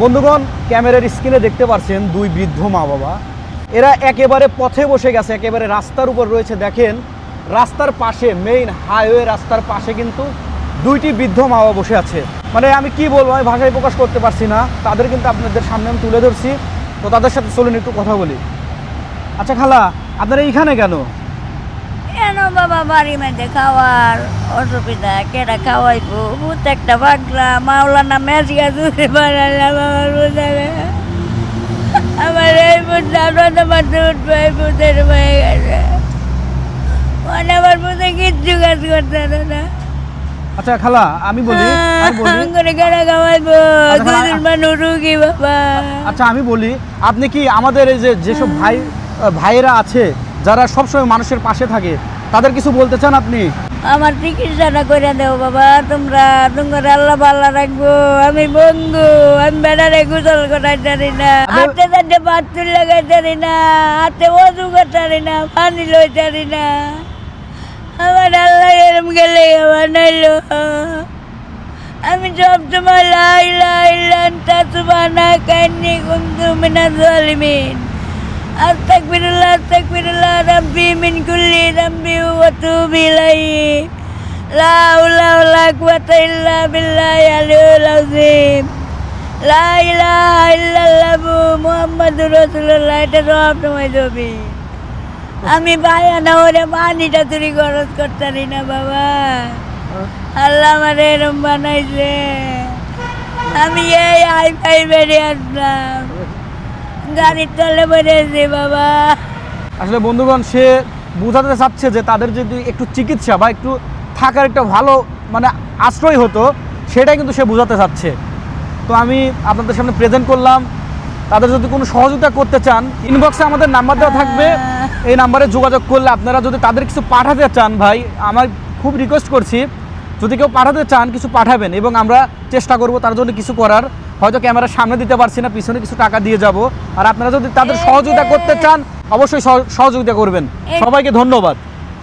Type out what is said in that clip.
বন্ধুগণ, ক্যামেরার স্ক্রিনে দেখতে পাচ্ছেন দুই বৃদ্ধ মা বাবা এরা একেবারে পথে বসে গেছে, একেবারে রাস্তার উপর রয়েছে। দেখেন, রাস্তার পাশে মেইন হাইওয়ে রাস্তার পাশে কিন্তু দুইটি বৃদ্ধ মা বাবা বসে আছে। মানে আমি কি বলব, আমি ভাষায় প্রকাশ করতে পারছি না। তাদের কিন্তু আপনাদের সামনে আমি তুলে ধরছি। তো তাদের সাথে চলুন একটু কথা বলি। আচ্ছা খালা, আপনারা এইখানে কেন? কেন বাবা বাড়ি মধ্যে খাওয়ার? অসুবিধা কেটা খাওয়াইবো? ভূত একটা পাগলা মাওলানা মেজিয়া দূরে বানালাম আমার বুঝাবে আমার এই ভূত আপনার মাঠে উঠবে এই ভূতের হয়ে গেছে। মানে আমার বুঝে কিচ্ছু কাজ করতে না। আচ্ছা খালা আমি বলি আচ্ছা, আচ্ছা আমি বলি আপনি কি আমাদের এই যে যেসব ভাই ভাইয়েরা আছে যারা সবসময় মানুষের পাশে থাকে তাদের কিছু বলতে চান আপনি? আমার চিকিৎসাটা করে দেও বাবা তোমরা তোমার আল্লাহ পাল্লা রাখব। আমি বন্ধু আমি বেড়ারে গুজল করাই জানি না হাতে তাতে বাথরুম লাগাই জানি না হাতে ওজু করতে না পানি লই জানি না। আমার আল্লাহ এরম গেলে আমার নাইলো। আমি সব সময় লাই লাই লান্তা সুবানা কান্নি কুন্তু মিনা জালিমিন। আস্তাগফিরুল্লাহ। আস্তাগফিরুল্লাহ রাব্বি মিন কুল্লি রাব্বি ওয়া তুবি ইলাইহি লা হাওলা ওয়ালা কুওয়াতা ইল্লা বিল্লাহি আলিয়্যিল আযীম লা ইলাহা ইল্লাল্লাহু মুহাম্মাদুর রাসূলুল্লাহ এটা সব সময় জবি আমি বায়া না ওরে পানিটা চুরি খরচ করতারি না বাবা। আল্লাহ আমার এরম বানাইছে। আমি এই আই ফাই বেরিয়ে আসলাম। গাড়ির তলে বেরিয়েছি বাবা। আসলে বন্ধুগণ সে বোঝাতে চাচ্ছে যে তাদের যদি একটু চিকিৎসা বা একটু থাকার একটা ভালো মানে আশ্রয় হতো সেটাই কিন্তু সে বোঝাতে চাচ্ছে। তো আমি আপনাদের সামনে প্রেজেন্ট করলাম। তাদের যদি কোনো সহযোগিতা করতে চান ইনবক্সে আমাদের নাম্বার দেওয়া থাকবে। এই নাম্বারে যোগাযোগ করলে আপনারা যদি তাদের কিছু পাঠাতে চান ভাই আমার খুব রিকোয়েস্ট করছি। যদি কেউ পাঠাতে চান কিছু পাঠাবেন এবং আমরা চেষ্টা করব তার জন্য কিছু করার। হয়তো ক্যামেরার সামনে দিতে পারছি না পিছনে কিছু টাকা দিয়ে যাব। আর আপনারা যদি তাদের সহযোগিতা করতে চান অবশ্যই সহ- সহযোগিতা করবেন। সবাইকে ধন্যবাদ।